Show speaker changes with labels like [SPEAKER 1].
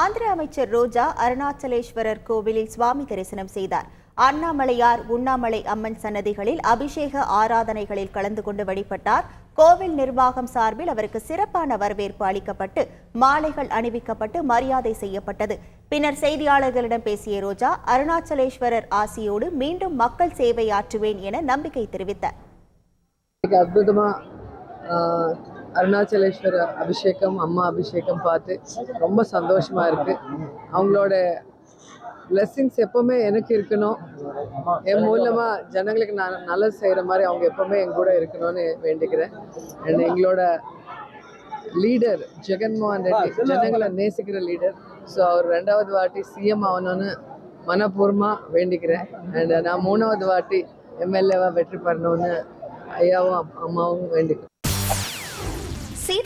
[SPEAKER 1] ஆந்திர அமைச்சர் ரோஜா அருணாச்சலேஸ்வரர் கோவிலில் சுவாமி தரிசனம் செய்தார். அண்ணாமலையார் உண்ணாமலை அம்மன் சன்னதிகளில் அபிஷேக ஆராதனைகளில் கலந்து கொண்டு வழிபட்டார். கோவில் நிர்வாகம் சார்பில் அவருக்கு சிறப்பான வரவேற்பு அளிக்கப்பட்டு மாலைகள் அணிவிக்கப்பட்டு மரியாதை செய்யப்பட்டது. பின்னர் செய்தியாளர்களிடம் பேசிய ரோஜா அருணாச்சலேஸ்வரர் ஆசியோடு மீண்டும் மக்கள் சேவை ஆற்றுவேன் என நம்பிக்கை தெரிவித்தார்.
[SPEAKER 2] அருணாச்சலேஸ்வர அபிஷேகம் அம்மா அபிஷேகம் பார்த்து ரொம்ப சந்தோஷமாக இருக்குது அவங்களோட பிளெஸ்ஸிங்ஸ் எப்போவுமே எனக்கு இருக்கணும். என் மூலமாக ஜனங்களுக்கு நான் நல்லது செய்கிற மாதிரி அவங்க எப்போவுமே என் கூட இருக்கணும்னு வேண்டிக்கிறேன். அண்ட் எங்களோட லீடர் ஜெகன்மோகன் ரெட்டி ஜனங்களை நேசிக்கிற லீடர் ஸோ அவர் ரெண்டாவது வாட்டி சிஎம் ஆகணும்னு மனப்பூர்வமாக வேண்டிக்கிறேன். அண்ட் நான் மூணாவது வாட்டி எம்எல்ஏவாக வெற்றி பெறணும்னு ஐயாவும் அம்மாவும் வேண்டிக்கிறேன்.